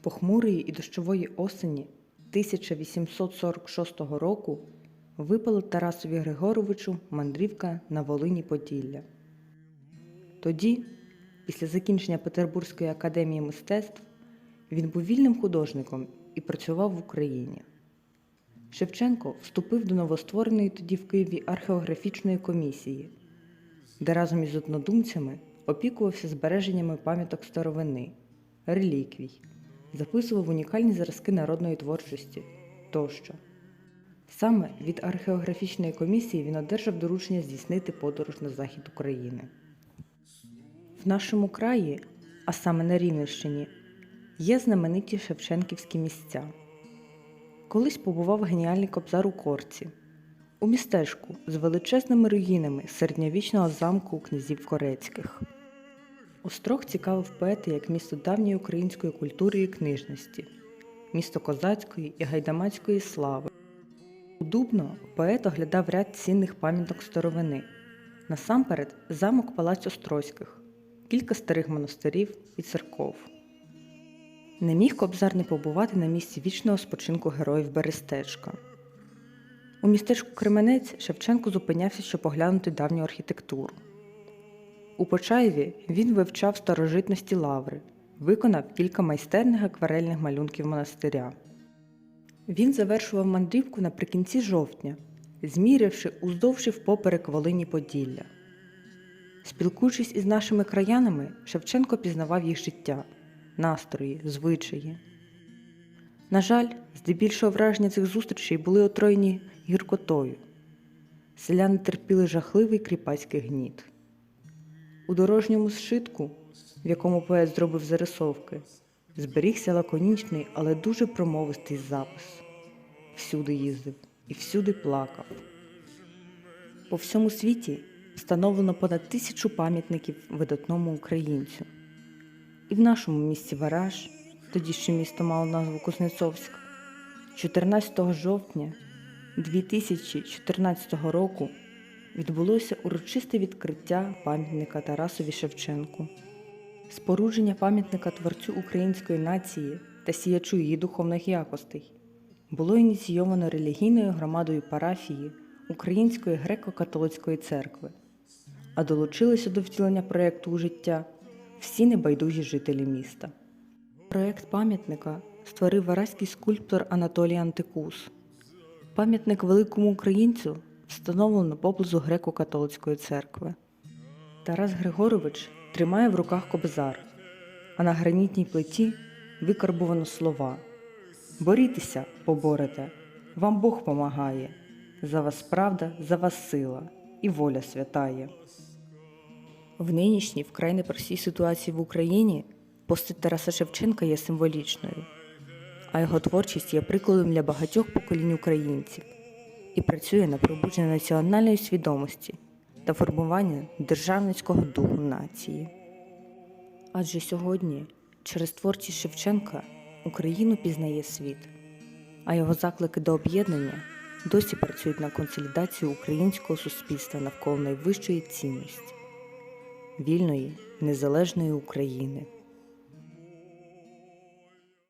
Похмурої і дощової осені 1846 року випала Тарасові Григоровичу мандрівка на Волині Поділля. Тоді, після закінчення Петербурзької академії мистецтв, він був вільним художником і працював в Україні. Шевченко вступив до новоствореної тоді в Києві археографічної комісії, де разом із однодумцями опікувався збереженнями пам'яток старовини, реліквій, записував унікальні зразки народної творчості тощо. Саме від археографічної комісії він одержав доручення здійснити подорож на захід України. В нашому краї, а саме на Рівненщині, є знамениті Шевченківські місця. Колись побував геніальний кобзар у Корці, у містечку з величезними руїнами середньовічного замку князів Корецьких. Острог цікавив поети як місто давньої української культури і книжності, місто козацької і гайдамацької слави. У Дубно поет оглядав ряд цінних пам'яток старовини. Насамперед замок Палац Острозьких, кілька старих монастирів і церков. Не міг кобзар не побувати на місці вічного спочинку героїв Берестечка. У містечку Кременець Шевченко зупинявся, щоб поглянути давню архітектуру. У Почаєві він вивчав старожитності лаври, виконав кілька майстерних акварельних малюнків монастиря. Він завершував мандрівку наприкінці жовтня, змірявши уздовж і впоперек Волині Поділля. Спілкуючись із нашими краянами, Шевченко пізнавав їх життя, настрої, звичаї. На жаль, здебільшого враження цих зустрічей були отруєні гіркотою. Селяни терпіли жахливий кріпацький гніт. У дорожньому зшитку, в якому поет зробив зарисовки, зберігся лаконічний, але дуже промовистий запис. Всюди їздив і всюди плакав. По всьому світі встановлено понад тисячу пам'ятників видатному українцю. І в нашому місті Вараж, тоді ще місто мало назву Кузнецовськ, 14 жовтня 2014 року відбулося урочисте відкриття пам'ятника Тарасові Шевченку. Спорудження пам'ятника творцю української нації та сіячу її духовних якостей було ініційовано релігійною громадою парафії Української греко-католицької церкви, а долучилися до втілення проєкту у життя всі небайдужі жителі міста. Проєкт пам'ятника створив вараський скульптор Анатолій Антикус. Пам'ятник великому українцю встановлено поблизу греко-католицької церкви. Тарас Григорович тримає в руках кобзар, а на гранітній плиті викарбовано слова Борітеся, поборете, вам Бог помагає, за вас правда, за вас сила і воля святає. В нинішній вкрай непростій ситуації в Україні постать Тараса Шевченка є символічною, а його творчість є прикладом для багатьох поколінь українців і працює на пробудження національної свідомості та формування державницького духу нації. Адже сьогодні через творчість Шевченка Україну пізнає світ, а його заклики до об'єднання досі працюють на консолідацію українського суспільства навколо найвищої цінності вільної, незалежної України.